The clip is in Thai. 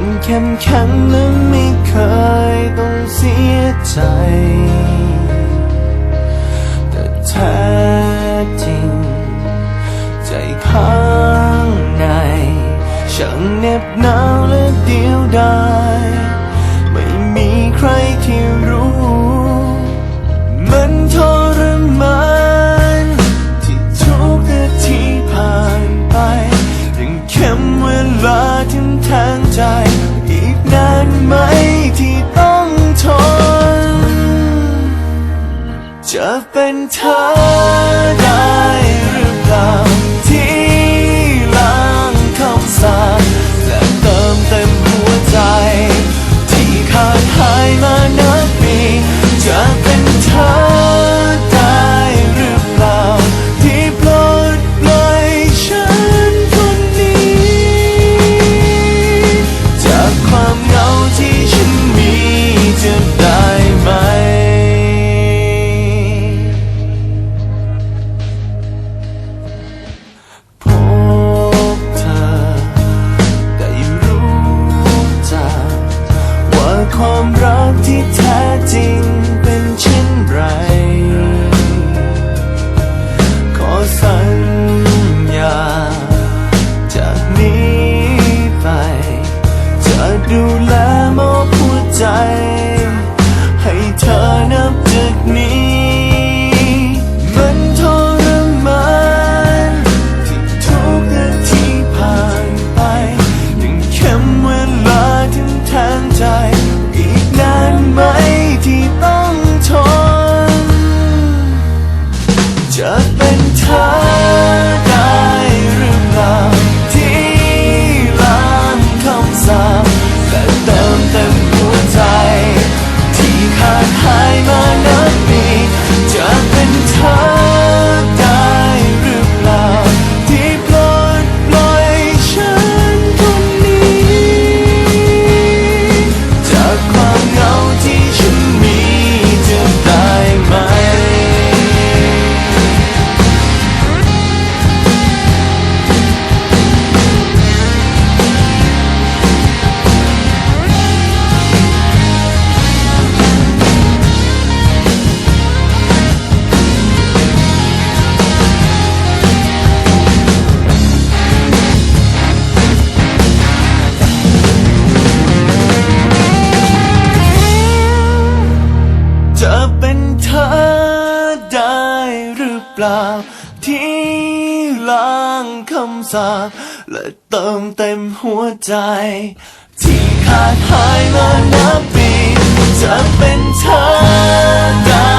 คนเข้มแข็งและไม่เคยต้องเสียใจ แต่แท้จริง ใจพังในฉันเน็บหนาวและ ไหมที่ต้องทน จะเป็นเธอได้หรือเปล่า ล่า ที่ล้างคำสาบและเติมเต็มหัวใจ ที่ขาดหายมานับปีจะเป็นเธอได้